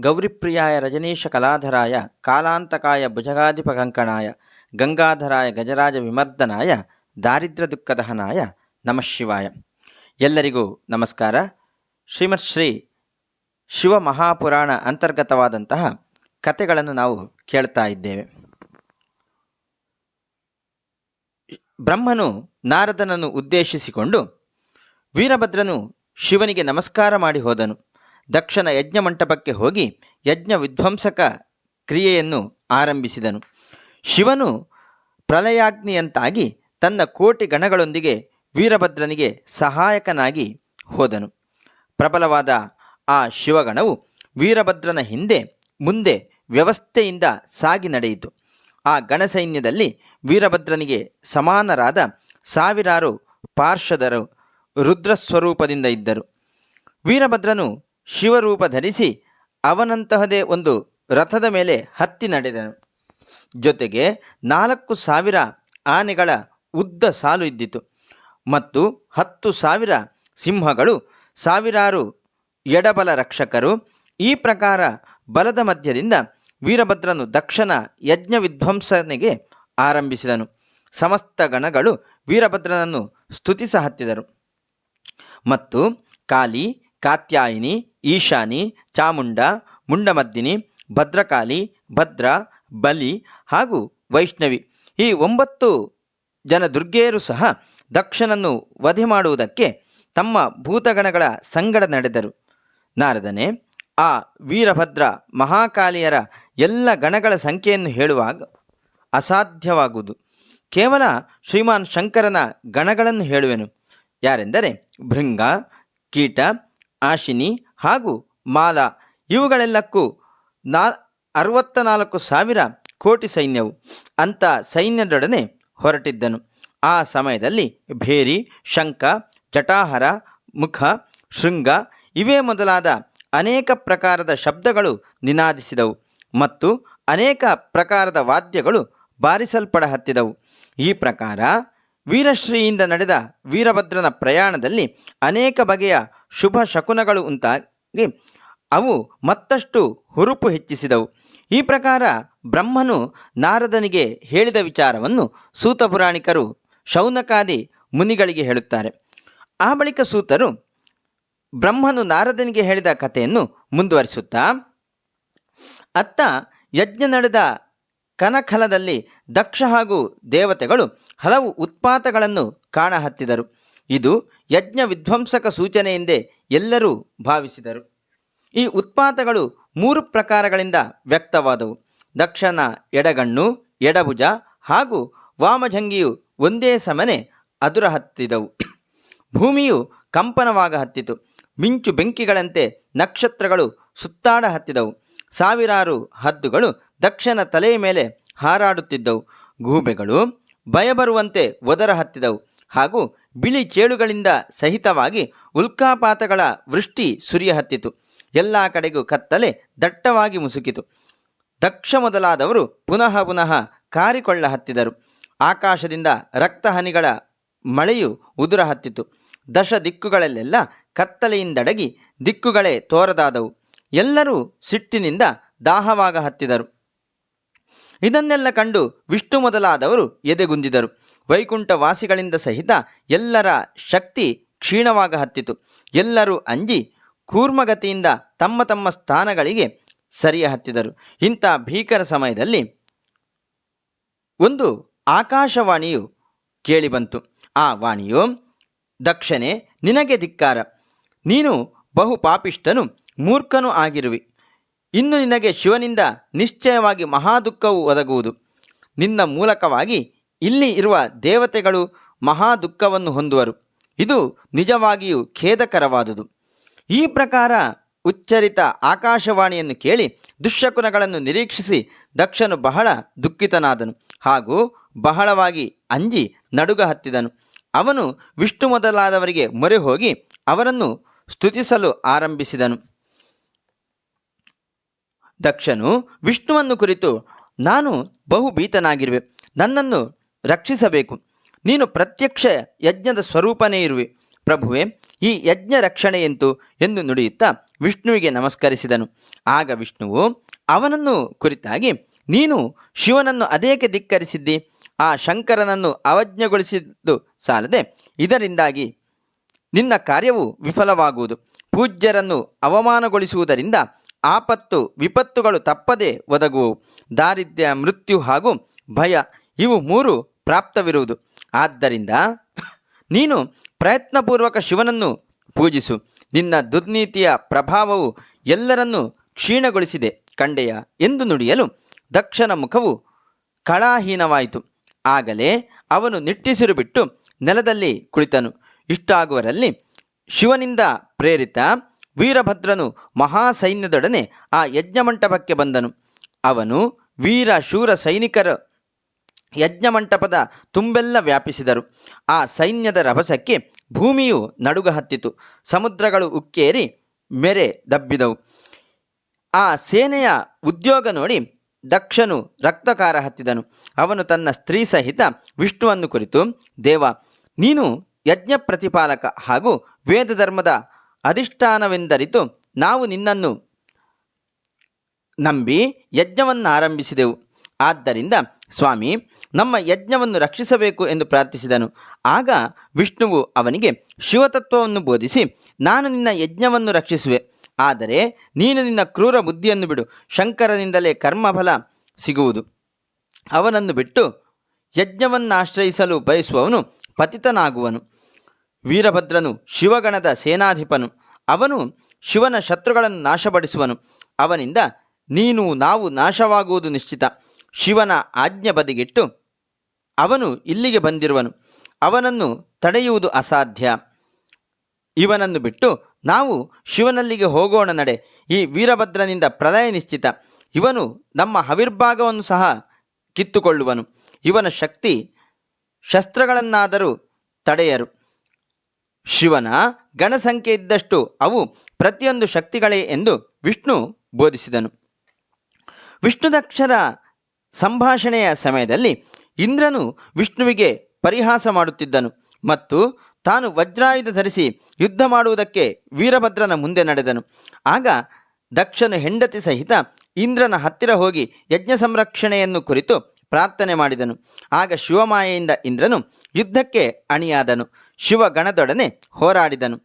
ಗೌರಿಪ್ರಿಯಾಯ ರಜನೀಶ ಕಲಾಧರಾಯ, ಕಾಲಾಂತಕಾಯ ಭುಜಗಾಧಿಪಕಂಕಣಾಯ, ಗಂಗಾಧರಾಯ ಗಜರಾಜ ವಿಮರ್ದನಾಯ, ದಾರಿದ್ರ ದುಃಖದಹನಾಯ ನಮಃ ಶಿವಾಯ. ಎಲ್ಲರಿಗೂ ನಮಸ್ಕಾರ. ಶ್ರೀಮತ್ ಶ್ರೀ ಶಿವ ಮಹಾಪುರಾಣ ಅಂತರ್ಗತವಾದಂತಹ ಕಥೆಗಳನ್ನು ನಾವು ಕೇಳ್ತಾ ಇದ್ದೇವೆ. ಬ್ರಹ್ಮನು ನಾರದನನ್ನು ಉದ್ದೇಶಿಸಿಕೊಂಡು ವೀರಭದ್ರನು ಶಿವನಿಗೆ ನಮಸ್ಕಾರ ಮಾಡಿ ಹೋದನು. ದಕ್ಷನ ಯಜ್ಞ ಮಂಟಪಕ್ಕೆ ಹೋಗಿ ಯಜ್ಞ ವಿಧ್ವಂಸಕ ಕ್ರಿಯೆಯನ್ನು ಆರಂಭಿಸಿದನು. ಶಿವನು ಪ್ರಲಯಾಗ್ನಿಯಂತಾಗಿ ತನ್ನ ಕೋಟಿ ಗಣಗಳೊಂದಿಗೆ ವೀರಭದ್ರನಿಗೆ ಸಹಾಯಕನಾಗಿ ಹೋದನು. ಪ್ರಬಲವಾದ ಆ ಶಿವಗಣವು ವೀರಭದ್ರನ ಹಿಂದೆ ಮುಂದೆ ವ್ಯವಸ್ಥೆಯಿಂದ ಸಾಗಿ ನಡೆಯಿತು. ಆ ಗಣಸೈನ್ಯದಲ್ಲಿ ವೀರಭದ್ರನಿಗೆ ಸಮಾನರಾದ ಸಾವಿರಾರು ಪಾರ್ಷದರು ರುದ್ರಸ್ವರೂಪದಿಂದ ಇದ್ದರು. ವೀರಭದ್ರನು ಶಿವರೂಪ ಧರಿಸಿ ಅವನಂತಹದೇ ಒಂದು ರಥದ ಮೇಲೆ ಹತ್ತಿ ನಡೆದನು. ಜೊತೆಗೆ ನಾಲ್ಕು ಸಾವಿರ ಆನೆಗಳ ಉದ್ದ ಸಾಲು ಇದ್ದಿತು. ಮತ್ತು ಹತ್ತು ಸಾವಿರ ಸಿಂಹಗಳು, ಸಾವಿರಾರು ಎಡಬಲ ರಕ್ಷಕರು ಈ ಪ್ರಕಾರ ಬಲದ ಮಧ್ಯದಿಂದ ವೀರಭದ್ರನು ದಕ್ಷನ ಯಜ್ಞ ವಿಧ್ವಂಸನೆಗೆ ಆರಂಭಿಸಿದನು. ಸಮಸ್ತ ಗಣಗಳು ವೀರಭದ್ರನನ್ನು ಸ್ತುತಿಸ ಹತ್ತಿದರು. ಮತ್ತು ಕಾಲಿ ಕಾತ್ಯಾಯಿನಿ, ಈಶಾನಿ, ಚಾಮುಂಡ, ಮುಂಡಮದ್ದಿನಿ, ಭದ್ರಕಾಳಿ, ಭದ್ರ, ಬಲಿ ಹಾಗೂ ವೈಷ್ಣವಿ. ಈ ಒಂಬತ್ತು ಜನ ದುರ್ಗೆಯರು ಸಹ ದಕ್ಷನನ್ನು ವಧೆ ಮಾಡುವುದಕ್ಕೆ ತಮ್ಮ ಭೂತಗಣಗಳ ಸಂಗಡ ನಡೆದರು. ನಾರದನೆ, ಆ ವೀರಭದ್ರ ಮಹಾಕಾಲಿಯರ ಎಲ್ಲ ಗಣಗಳ ಸಂಖ್ಯೆಯನ್ನು ಹೇಳುವಾಗ ಅಸಾಧ್ಯವಾಗುವುದು. ಕೇವಲ ಶ್ರೀಮಾನ್ ಶಂಕರನ ಗಣಗಳನ್ನು ಹೇಳುವೆನು. ಯಾರೆಂದರೆ ಭೃಂಗ, ಕೀಟ ಆಶಿನಿ ಹಾಗೂ ಮಾಲಾ ಇವುಗಳೆಲ್ಲಕ್ಕೂ ನಾ ಅರವತ್ತ ನಾಲ್ಕು ಸಾವಿರ ಕೋಟಿ ಸೈನ್ಯವು ಅಂಥ ಸೈನ್ಯದೊಡನೆ ಹೊರಟಿದ್ದನು. ಆ ಸಮಯದಲ್ಲಿ ಭೇರಿ, ಶಂಖ, ಜಟಾಹರ, ಮುಖ, ಶೃಂಗ ಇವೇ ಮೊದಲಾದ ಅನೇಕ ಪ್ರಕಾರದ ಶಬ್ದಗಳು ನಿನಾದಿಸಿದವು ಮತ್ತು ಅನೇಕ ಪ್ರಕಾರದ ವಾದ್ಯಗಳು ಬಾರಿಸಲ್ಪಡ ಹತ್ತಿದವು ಈ ಪ್ರಕಾರ ವೀರಶ್ರೀಯಿಂದ ನಡೆದ ವೀರಭದ್ರನ ಪ್ರಯಾಣದಲ್ಲಿ ಅನೇಕ ಬಗೆಯ ಶುಭ ಶಕುನಗಳು ಉಂಟಾಗಿ ಅವು ಮತ್ತಷ್ಟು ಹುರುಪು ಹೆಚ್ಚಿಸಿದವು. ಈ ಪ್ರಕಾರ ಬ್ರಹ್ಮನು ನಾರದನಿಗೆ ಹೇಳಿದ ವಿಚಾರವನ್ನು ಸೂತ ಪುರಾಣಿಕರು ಶೌನಕಾದಿ ಮುನಿಗಳಿಗೆ ಹೇಳುತ್ತಾರೆ. ಆ ಬಳಿಕ ಸೂತರು ಬ್ರಹ್ಮನು ನಾರದನಿಗೆ ಹೇಳಿದ ಕಥೆಯನ್ನು ಮುಂದುವರಿಸುತ್ತಾ, ಅತ್ತ ಯಜ್ಞ ನಡೆದ ಕನಖಲದಲ್ಲಿ ದಕ್ಷ ಹಾಗೂ ದೇವತೆಗಳು ಹಲವು ಉತ್ಪಾತಗಳನ್ನು ಕಾಣಹತ್ತಿದರು ಇದು ಯಜ್ಞ ವಿಧ್ವಂಸಕ ಸೂಚನೆಯೆಂದೇ ಎಲ್ಲರೂ ಭಾವಿಸಿದರು. ಈ ಉತ್ಪಾತಗಳು ಮೂರು ಪ್ರಕಾರಗಳಿಂದ ವ್ಯಕ್ತವಾದವು. ದಕ್ಷನ ಎಡಗಣ್ಣು, ಎಡಭುಜ ಹಾಗೂ ವಾಮಜಂಗಿಯು ಒಂದೇ ಸಮನೆ ಅದುರ ಹತ್ತಿದವು. ಭೂಮಿಯು ಕಂಪನವಾಗ ಹತ್ತಿತು. ಮಿಂಚು ಬೆಂಕಿಗಳಂತೆ ನಕ್ಷತ್ರಗಳು ಸುತ್ತಾಡ ಹತ್ತಿದವು. ಸಾವಿರಾರು ಹದ್ದುಗಳು ದಕ್ಷನ ತಲೆಯ ಮೇಲೆ ಹಾರಾಡುತ್ತಿದ್ದವು. ಗೂಬೆಗಳು ಭಯಬರುವಂತೆ ಒದರ ಹತ್ತಿದವು ಹಾಗೂ ಬಿಳಿ ಚೇಳುಗಳಿಂದ ಸಹಿತವಾಗಿ ಉಲ್ಕಾಪಾತಗಳ ವೃಷ್ಟಿ ಸುರಿಯ ಹತ್ತಿತು ಎಲ್ಲ ಕಡೆಗೂ ಕತ್ತಲೆ ದಟ್ಟವಾಗಿ ಮುಸುಕಿತು. ದಕ್ಷ ಮೊದಲಾದವರು ಪುನಃ ಪುನಃ ಕಾರಿಕೊಳ್ಳ ಹತ್ತಿದರು ಆಕಾಶದಿಂದ ರಕ್ತಹನಿಗಳ ಮಳೆಯು ಉದುರ ಹತ್ತಿತು ದಶ ದಿಕ್ಕುಗಳಲ್ಲೆಲ್ಲ ಕತ್ತಲೆಯಿಂದಡಗಿ ದಿಕ್ಕುಗಳೇ ತೋರದಾದವು. ಎಲ್ಲರೂ ಸಿಟ್ಟಿನಿಂದ ದಾಹವಾಗ ಹತ್ತಿದರು ಇದನ್ನೆಲ್ಲ ಕಂಡು ವಿಷ್ಣು ಮೊದಲಾದವರು ಎದೆಗುಂದಿದರು. ವೈಕುಂಠ ವಾಸಿಗಳಿಂದ ಸಹಿತ ಎಲ್ಲರ ಶಕ್ತಿ ಕ್ಷೀಣವಾಗ ಹತ್ತಿತು. ಎಲ್ಲರೂ ಅಂಜಿ ಕೂರ್ಮಗತಿಯಿಂದ ತಮ್ಮ ತಮ್ಮ ಸ್ಥಾನಗಳಿಗೆ ಸರಿಯ ಹತ್ತಿದರು. ಇಂಥ ಭೀಕರ ಸಮಯದಲ್ಲಿ ಒಂದು ಆಕಾಶವಾಣಿಯು ಕೇಳಿಬಂತು ಆ ವಾಣಿಯು ದಕ್ಷನೇ ನಿನಗೆ ಧಿಕ್ಕಾರ. ನೀನು ಬಹು ಪಾಪಿಷ್ಠನು, ಮೂರ್ಖನು ಆಗಿರುವಿ. ಇನ್ನು ನಿನಗೆ ಶಿವನಿಂದ ನಿಶ್ಚಯವಾಗಿ ಮಹಾದುಃಖವು ಒದಗುವುದು. ನಿನ್ನ ಮೂಲಕವಾಗಿ ಇಲ್ಲಿ ಇರುವ ದೇವತೆಗಳು ಮಹಾ ದುಃಖವನ್ನು ಹೊಂದುವರು. ಇದು ನಿಜವಾಗಿಯೂ ಖೇದಕರವಾದುದು. ಈ ಪ್ರಕಾರ ಉಚ್ಚರಿತ ಆಕಾಶವಾಣಿಯನ್ನು ಕೇಳಿ ದುಶ್ಶಕುನಗಳನ್ನು ನಿರೀಕ್ಷಿಸಿ ದಕ್ಷನು ಬಹಳ ದುಃಖಿತನಾದನು ಹಾಗೂ ಬಹಳವಾಗಿ ಅಂಜಿ ನಡುಗ ಹತ್ತಿದನು. ಅವನು ವಿಷ್ಣು ಮೊದಲಾದವರಿಗೆ ಮೊರೆ ಹೋಗಿ ಅವರನ್ನು ಸ್ತುತಿಸಲು ಆರಂಭಿಸಿದನು. ದಕ್ಷನು ವಿಷ್ಣುವನ್ನು ಕುರಿತು, ನಾನು ಬಹುಭೀತನಾಗಿರುವೆ ನನ್ನನ್ನು ರಕ್ಷಿಸಬೇಕು. ನೀನು ಪ್ರತ್ಯಕ್ಷ ಯಜ್ಞದ ಸ್ವರೂಪನೇ ಇರುವೆ. ಪ್ರಭುವೆ, ಈ ಯಜ್ಞ ರಕ್ಷಣೆಯಂತು ಎಂದು ನುಡಿಯುತ್ತಾ ವಿಷ್ಣುವಿಗೆ ನಮಸ್ಕರಿಸಿದನು. ಆಗ ವಿಷ್ಣುವು, ಅವನನ್ನು ಕುರಿತಾಗಿ, ನೀನು ಶಿವನನ್ನು ಅದೇಕೆ ಧಿಕ್ಕರಿಸಿದ್ದಿ? ಆ ಶಂಕರನನ್ನು ಅವಜ್ಞಗೊಳಿಸಿದ್ದು ಸಾಲದೆ, ಇದರಿಂದಾಗಿ ನಿನ್ನ ಕಾರ್ಯವು ವಿಫಲವಾಗುವುದು. ಪೂಜ್ಯರನ್ನು ಅವಮಾನಗೊಳಿಸುವುದರಿಂದ ಆಪತ್ತು, ವಿಪತ್ತುಗಳು ತಪ್ಪದೆ ಒದಗುವು. ದಾರಿದ್ರ್ಯ, ಮೃತ್ಯು ಹಾಗೂ ಭಯ, ಇವು ಮೂರು ಪ್ರಾಪ್ತವಿರುವುದು. ಆದ್ದರಿಂದ ನೀನು ಪ್ರಯತ್ನಪೂರ್ವಕ ಶಿವನನ್ನು ಪೂಜಿಸು. ನಿನ್ನ ದುರ್ನೀತಿಯ ಪ್ರಭಾವವು ಎಲ್ಲರನ್ನೂ ಕ್ಷೀಣಗೊಳಿಸಿದೆ. ಕಂಡೆಯ, ಎಂದು ನುಡಿಯಲು ದಕ್ಷನ ಮುಖವು ಕಳಾಹೀನವಾಯಿತು. ಆಗಲೇ ಅವನು ನಿಟ್ಟಿಸಿರು ಬಿಟ್ಟು ನೆಲದಲ್ಲಿ ಕುಳಿತನು. ಇಷ್ಟಾಗುವರಲ್ಲಿ ಶಿವನಿಂದ ಪ್ರೇರಿತ ವೀರಭದ್ರನು ಮಹಾಸೈನ್ಯದೊಡನೆ ಆ ಯಜ್ಞಮಂಟಪಕ್ಕೆ ಬಂದನು. ಅವನು ವೀರ ಶೂರ ಸೈನಿಕರ ಯಜ್ಞಮಂಟಪದ ತುಂಬೆಲ್ಲ ವ್ಯಾಪಿಸಿದರು. ಆ ಸೈನ್ಯದ ರಭಸಕ್ಕೆ ಭೂಮಿಯು ನಡುಗ ಹತ್ತಿತು ಸಮುದ್ರಗಳು ಉಕ್ಕೇರಿ ಮೆರೆ ದಬ್ಬಿದವು. ಆ ಸೇನೆಯ ಉದ್ಯೋಗ ನೋಡಿ ದಕ್ಷನು ರಕ್ತಕಾರ ಹತ್ತಿದನು. ಅವನು ತನ್ನ ಸ್ತ್ರೀ ಸಹಿತ ವಿಷ್ಣುವನ್ನು ಕುರಿತು, ದೇವ, ನೀನು ಯಜ್ಞ ಪ್ರತಿಪಾಲಕ ಹಾಗೂ ವೇದ ಧರ್ಮದ ಅಧಿಷ್ಠಾನವೆಂದರಿತು ನಾವು ನಿನ್ನನ್ನು ನಂಬಿ ಯಜ್ಞವನ್ನು ಆರಂಭಿಸಿದೆವು ಆದ್ದರಿಂದ ಸ್ವಾಮಿ, ನಮ್ಮ ಯಜ್ಞವನ್ನು ರಕ್ಷಿಸಬೇಕು ಎಂದು ಪ್ರಾರ್ಥಿಸಿದನು. ಆಗ ವಿಷ್ಣುವು ಅವನಿಗೆ, ಶಿವತತ್ವವನ್ನು ಬೋಧಿಸಿ, ನಾನು ನಿನ್ನ ಯಜ್ಞವನ್ನು ರಕ್ಷಿಸುವೆ. ಆದರೆ ನೀನು ನಿನ್ನ ಕ್ರೂರ ಬುದ್ಧಿಯನ್ನು ಬಿಡು. ಶಂಕರನಿಂದಲೇ ಕರ್ಮಫಲ ಸಿಗುವುದು. ಅವನನ್ನು ಬಿಟ್ಟು ಯಜ್ಞವನ್ನಾಶ್ರಯಿಸಲು ಬಯಸುವವನು ಪತಿತನಾಗುವನು. ವೀರಭದ್ರನು ಶಿವಗಣದ ಸೇನಾಧಿಪನು. ಅವನು ಶಿವನ ಶತ್ರುಗಳನ್ನು ನಾಶಪಡಿಸುವನು. ಅವನಿಂದ ನೀನು, ನಾವು ನಾಶವಾಗುವುದು ನಿಶ್ಚಿತ. ಶಿವನ ಆಜ್ಞೆ ಬದಿಗಿಟ್ಟು ಅವನು ಇಲ್ಲಿಗೆ ಬಂದಿರುವನು. ಅವನನ್ನು ತಡೆಯುವುದು ಅಸಾಧ್ಯ. ಇವನನ್ನು ಬಿಟ್ಟು ನಾವು ಶಿವನಲ್ಲಿಗೆ ಹೋಗೋಣ ನಡೆ. ಈ ವೀರಭದ್ರನಿಂದ ಪ್ರಲಯ ನಿಶ್ಚಿತ. ಇವನು ನಮ್ಮ ಹವಿರ್ಭಾಗವನ್ನು ಸಹ ಕಿತ್ತುಕೊಳ್ಳುವನು. ಇವನ ಶಕ್ತಿ ಶಸ್ತ್ರಗಳನ್ನಾದರೂ ತಡೆಯರು. ಶಿವನ ಗಣಸಂಖ್ಯೆ ಇದ್ದಷ್ಟು ಅವು ಪ್ರತಿಯೊಂದು ಶಕ್ತಿಗಳೇ ಎಂದು ವಿಷ್ಣು ಬೋಧಿಸಿದನು. ವಿಷ್ಣುದಕ್ಷರ ಸಂಭಾಷಣೆಯ ಸಮಯದಲ್ಲಿ ಇಂದ್ರನು ವಿಷ್ಣುವಿಗೆ ಪರಿಹಾಸ ಮಾಡುತ್ತಿದ್ದನು ಮತ್ತು ತಾನು ವಜ್ರಾಯುಧ ಧರಿಸಿ ಯುದ್ಧ ಮಾಡುವುದಕ್ಕೆ ವೀರಭದ್ರನ ಮುಂದೆ ನಡೆದನು. ಆಗ ದಕ್ಷನು ಹೆಂಡತಿ ಸಹಿತ ಇಂದ್ರನ ಹತ್ತಿರ ಹೋಗಿ ಯಜ್ಞ ಸಂರಕ್ಷಣೆಯನ್ನು ಕುರಿತು ಪ್ರಾರ್ಥನೆ ಮಾಡಿದನು. ಆಗ ಶಿವಮಾಯೆಯಿಂದ ಇಂದ್ರನು ಯುದ್ಧಕ್ಕೆ ಅಣಿಯಾದನು. ಶಿವಗಣದೊಡನೆ ಹೋರಾಡಿದನು.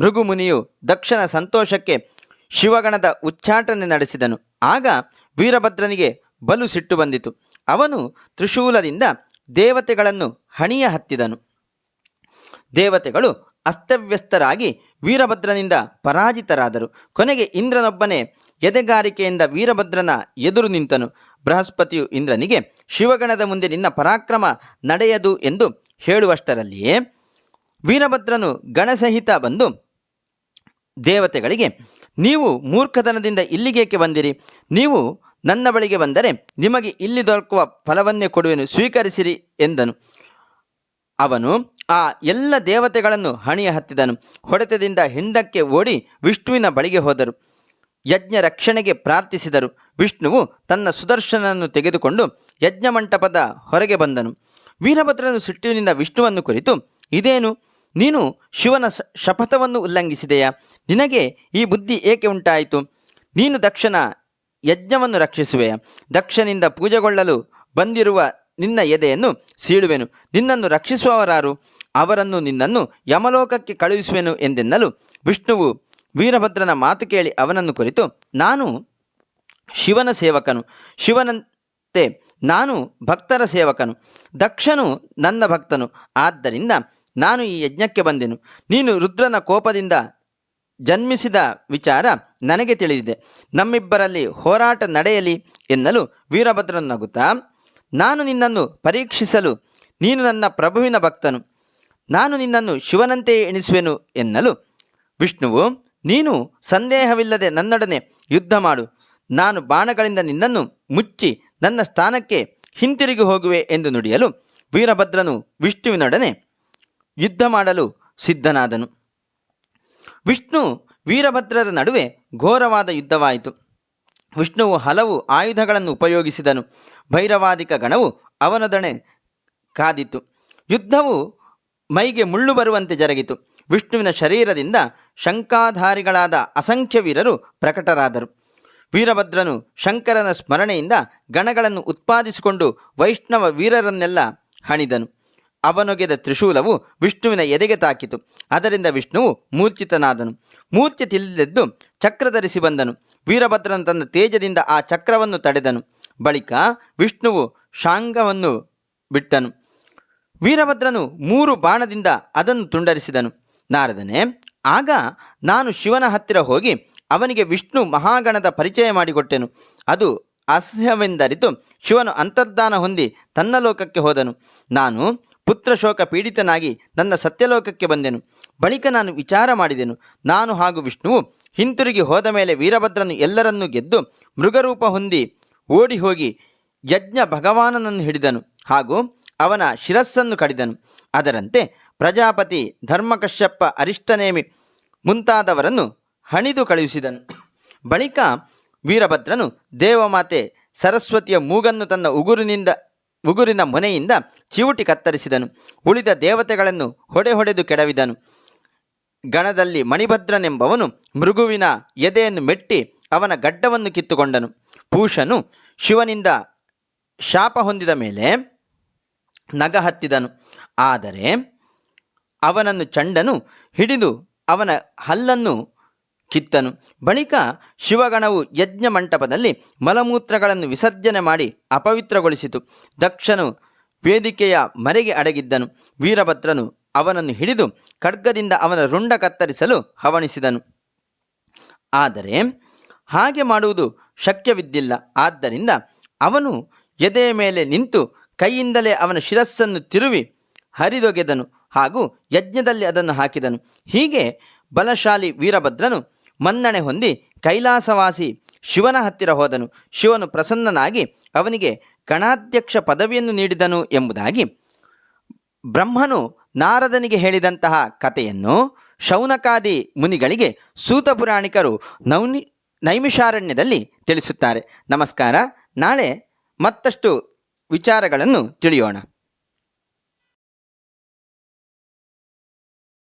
ಮೃಗುಮುನಿಯು ದಕ್ಷನ ಸಂತೋಷಕ್ಕೆ ಶಿವಗಣದ ಉಚ್ಚಾಟನೆ ನಡೆಸಿದನು. ಆಗ ವೀರಭದ್ರನಿಗೆ ಬಲು ಸಿಟ್ಟು ಬಂದಿತು. ಅವನು ತ್ರಿಶೂಲದಿಂದ ದೇವತೆಗಳನ್ನು ಹಣಿಯ ಹತ್ತಿದನು. ದೇವತೆಗಳು ಅಸ್ತವ್ಯಸ್ತರಾಗಿ ವೀರಭದ್ರನಿಂದ ಪರಾಜಿತರಾದರು. ಕೊನೆಗೆ ಇಂದ್ರನೊಬ್ಬನೇ ಎದೆಗಾರಿಕೆಯಿಂದ ವೀರಭದ್ರನ ಎದುರು ನಿಂತನು. ಬೃಹಸ್ಪತಿಯು ಇಂದ್ರನಿಗೆ, ಶಿವಗಣದ ಮುಂದೆ ನಿನ್ನ ಪರಾಕ್ರಮ ನಡೆಯದು ಎಂದು ಹೇಳುವಷ್ಟರಲ್ಲಿಯೇ ವೀರಭದ್ರನು ಗಣಸಹಿತ ಬಂದು ದೇವತೆಗಳಿಗೆ, ನೀವು ಮೂರ್ಖತನದಿಂದ ಇಲ್ಲಿಗೇಕೆ ಬಂದಿರಿ? ನೀವು ನನ್ನ ಬಳಿಗೆ ಬಂದರೆ ನಿಮಗೆ ಇಲ್ಲಿ ದೊರಕುವ ಫಲವನ್ನೇ ಕೊಡುವೆನು, ಸ್ವೀಕರಿಸಿರಿ ಎಂದನು. ಅವನು ಆ ಎಲ್ಲ ದೇವತೆಗಳನ್ನು ಹಣಿಯ ಹತ್ತಿದನು. ಹೊಡೆತದಿಂದ ಹಿಂದಕ್ಕೆ ಓಡಿ ವಿಷ್ಣುವಿನ ಬಳಿಗೆ ಹೋದರು. ಯಜ್ಞ ರಕ್ಷಣೆಗೆ ಪ್ರಾರ್ಥಿಸಿದರು. ವಿಷ್ಣುವು ತನ್ನ ಸುದರ್ಶನನ್ನು ತೆಗೆದುಕೊಂಡು ಯಜ್ಞ ಮಂಟಪದ ಹೊರಗೆ ಬಂದನು. ವೀರಭದ್ರನು ಸುಟ್ಟಿನಿಂದ ವಿಷ್ಣುವನ್ನು ಕುರಿತು, ಇದೇನು? ನೀನು ಶಿವನ ಶಪಥವನ್ನು ಉಲ್ಲಂಘಿಸಿದೆಯಾ? ನಿನಗೆ ಈ ಬುದ್ಧಿ ಏಕೆ ಉಂಟಾಯಿತು? ನೀನು ದಕ್ಷನ ಯಜ್ಞವನ್ನು ರಕ್ಷಿಸುವೆ. ದಕ್ಷನಿಂದ ಪೂಜೆಗೊಳ್ಳಲು ಬಂದಿರುವ ನಿನ್ನ ಎದೆಯನ್ನು ಸೀಳುವೆನು. ನಿನ್ನನ್ನು ರಕ್ಷಿಸುವವರಾರು, ಅವರನ್ನು ನಿನ್ನನ್ನು ಯಮಲೋಕಕ್ಕೆ ಕಳುಹಿಸುವೆನು ಎಂದೆನ್ನಲು ವಿಷ್ಣುವು ವೀರಭದ್ರನ ಮಾತು ಕೇಳಿ ಅವನನ್ನು ಕುರಿತು, ನಾನು ಶಿವನ ಸೇವಕನು. ಶಿವನಂತೆ ನಾನು ಭಕ್ತರ ಸೇವಕನು. ದಕ್ಷನು ನನ್ನ ಭಕ್ತನು. ಆದ್ದರಿಂದ ನಾನು ಈ ಯಜ್ಞಕ್ಕೆ ಬಂದೆನು. ನೀನು ರುದ್ರನ ಕೋಪದಿಂದ ಜನ್ಮಿಸಿದ ವಿಚಾರ ನನಗೆ ತಿಳಿದಿದೆ. ನಮ್ಮಿಬ್ಬರಲ್ಲಿ ಹೋರಾಟ ನಡೆಯಲಿ ಎನ್ನಲು ವೀರಭದ್ರನಗುತ್ತಾ ನಾನು ನಿನ್ನನ್ನು ಪರೀಕ್ಷಿಸಲು ನೀನು ನನ್ನ ಪ್ರಭುವಿನ ಭಕ್ತನು. ನಾನು ನಿನ್ನನ್ನು ಶಿವನಂತೆಯೇ ಎಣಿಸುವೆನು ಎನ್ನಲು ವಿಷ್ಣುವು, ನೀನು ಸಂದೇಹವಿಲ್ಲದೆ ನನ್ನೊಡನೆ ಯುದ್ಧ ಮಾಡು. ನಾನು ಬಾಣಗಳಿಂದ ನಿನ್ನನ್ನು ಮುಚ್ಚಿ ನನ್ನ ಸ್ಥಾನಕ್ಕೆ ಹಿಂತಿರುಗಿ ಹೋಗುವೆ ಎಂದು ನುಡಿಯಲು ವೀರಭದ್ರನು ವಿಷ್ಣುವಿನೊಡನೆ ಯುದ್ಧ ಮಾಡಲು ಸಿದ್ಧನಾದನು. ವಿಷ್ಣು ವೀರಭದ್ರರ ನಡುವೆ ಘೋರವಾದ ಯುದ್ಧವಾಯಿತು. ವಿಷ್ಣುವು ಹಲವು ಆಯುಧಗಳನ್ನು ಉಪಯೋಗಿಸಿದನು. ಭೈರವಾದಿಕ ಗಣವು ಅವನದಣೆ ಕಾದಿತು. ಯುದ್ಧವು ಮೈಗೆ ಮುಳ್ಳು ಬರುವಂತೆ ಜರುಗಿತು. ವಿಷ್ಣುವಿನ ಶರೀರದಿಂದ ಶಂಕಾಧಾರಿಗಳಾದ ಅಸಂಖ್ಯ ವೀರರು ಪ್ರಕಟರಾದರು. ವೀರಭದ್ರನು ಶಂಕರನ ಸ್ಮರಣೆಯಿಂದ ಗಣಗಳನ್ನು ಉತ್ಪಾದಿಸಿಕೊಂಡು ವೈಷ್ಣವ ವೀರರನ್ನೆಲ್ಲ ಹಣಿದನು. ಅವನೊಗೆದ ತ್ರಿಶೂಲವು ವಿಷ್ಣುವಿನ ಎದೆಗೆ ತಾಕಿತು. ಅದರಿಂದ ವಿಷ್ಣುವು ಮೂರ್ಛಿತನಾದನು. ಮೂರ್ಛೆ ತಿಳಿದೆದ್ದು ಚಕ್ರ ಧರಿಸಿ ಬಂದನು. ವೀರಭದ್ರನ ತನ್ನ ತೇಜದಿಂದ ಆ ಚಕ್ರವನ್ನು ತಡೆದನು. ಬಳಿಕ ವಿಷ್ಣುವು ಶಾಂಗವನ್ನು ಬಿಟ್ಟನು. ವೀರಭದ್ರನು ಮೂರು ಬಾಣದಿಂದ ಅದನ್ನು ತುಂಡರಿಸಿದನು. ನಾರದನೆ, ಆಗ ನಾನು ಶಿವನ ಹತ್ತಿರ ಹೋಗಿ ಅವನಿಗೆ ವಿಷ್ಣು ಮಹಾಗಣದ ಪರಿಚಯ ಮಾಡಿಕೊಟ್ಟೆನು. ಅದು ಅಸಹ್ಯವೆಂದರಿತು ಶಿವನು ಅಂತರ್ಧಾನ ಹೊಂದಿ ತನ್ನ ಲೋಕಕ್ಕೆ ಹೋದನು. ನಾನು ಪುತ್ರಶೋಕ ಪೀಡಿತನಾಗಿ ನನ್ನ ಸತ್ಯಲೋಕಕ್ಕೆ ಬಂದೆನು. ಬಳಿಕ ನಾನು ವಿಚಾರ ಮಾಡಿದೆನು. ನಾನು ಹಾಗೂ ವಿಷ್ಣುವು ಹಿಂತಿರುಗಿ ಹೋದ ಮೇಲೆ ವೀರಭದ್ರನು ಎಲ್ಲರನ್ನೂ ಗೆದ್ದು ಮೃಗರೂಪ ಹೊಂದಿ ಓಡಿ ಹೋಗಿ ಯಜ್ಞ ಭಗವಾನನನ್ನು ಹಿಡಿದನು ಹಾಗೂ ಅವನ ಶಿರಸ್ಸನ್ನು ಕಡಿದನು. ಅದರಂತೆ ಪ್ರಜಾಪತಿ ಧರ್ಮಕಶ್ಯಪ್ಪ ಅರಿಷ್ಟನೇಮಿ ಮುಂತಾದವರನ್ನು ಹಣಿದು ಕಳುಹಿಸಿದನು. ಬಳಿಕ ವೀರಭದ್ರನು ದೇವಮಾತೆ ಸರಸ್ವತಿಯ ಮೂಗನ್ನು ತನ್ನ ಉಗುರಿನಿಂದ ಉಗುರಿನ ಮೊನೆಯಿಂದ ಚಿವುಟಿ ಕತ್ತರಿಸಿದನು. ಉಳಿದ ದೇವತೆಗಳನ್ನು ಹೊಡೆ ಹೊಡೆದು ಕೆಡವಿದನು. ಗಣದಲ್ಲಿ ಮಣಿಭದ್ರನೆಂಬವನು ಮೃಗುವಿನ ಎದೆಯನ್ನು ಮೆಟ್ಟಿ ಅವನ ಗಡ್ಡವನ್ನು ಕಿತ್ತುಕೊಂಡನು. ಪೂಷನು ಶಿವನಿಂದ ಶಾಪ ಹೊಂದಿದ ಮೇಲೆ ನಗ ಹತ್ತಿದನು. ಆದರೆ ಅವನನ್ನು ಚಂಡನು ಹಿಡಿದು ಅವನ ಹಲ್ಲನ್ನು ಕಿತ್ತನು. ಬಳಿಕ ಶಿವಗಣವು ಯಜ್ಞ ಮಂಟಪದಲ್ಲಿ ಮಲಮೂತ್ರಗಳನ್ನು ವಿಸರ್ಜನೆ ಮಾಡಿ ಅಪವಿತ್ರಗೊಳಿಸಿತು. ದಕ್ಷನು ವೇದಿಕೆಯ ಮರೆಗೆ ಅಡಗಿದ್ದನು. ವೀರಭದ್ರನು ಅವನನ್ನು ಹಿಡಿದು ಖಡ್ಗದಿಂದ ಅವನ ರುಂಡ ಕತ್ತರಿಸಲು ಹವಣಿಸಿದನು. ಆದರೆ ಹಾಗೆ ಮಾಡುವುದು ಶಕ್ಯವಿದ್ದಿಲ್ಲ. ಆದ್ದರಿಂದ ಅವನು ಎದೆಯ ಮೇಲೆ ನಿಂತು ಕೈಯಿಂದಲೇ ಅವನ ಶಿರಸ್ಸನ್ನು ತಿರುವಿ ಹರಿದೊಗೆದನು ಹಾಗೂ ಯಜ್ಞದಲ್ಲಿ ಅದನ್ನು ಹಾಕಿದನು. ಹೀಗೆ ಬಲಶಾಲಿ ವೀರಭದ್ರನು ಮನ್ನಣೆ ಹೊಂದಿ ಕೈಲಾಸವಾಸಿ ಶಿವನ ಹತ್ತಿರ ಹೋದನು. ಶಿವನು ಪ್ರಸನ್ನನಾಗಿ ಅವನಿಗೆ ಗಣಾಧ್ಯಕ್ಷ ಪದವಿಯನ್ನು ನೀಡಿದನು ಎಂಬುದಾಗಿ ಬ್ರಹ್ಮನು ನಾರದನಿಗೆ ಹೇಳಿದಂತಹ ಕಥೆಯನ್ನು ಶೌನಕಾದಿ ಮುನಿಗಳಿಗೆ ಸೂತ ಪುರಾಣಿಕರು ನೌನಿ ನೈಮಿಷಾರಣ್ಯದಲ್ಲಿ ತಿಳಿಸುತ್ತಾರೆ. ನಮಸ್ಕಾರ. ನಾಳೆ ಮತ್ತಷ್ಟು ವಿಚಾರಗಳನ್ನು ತಿಳಿಯೋಣ.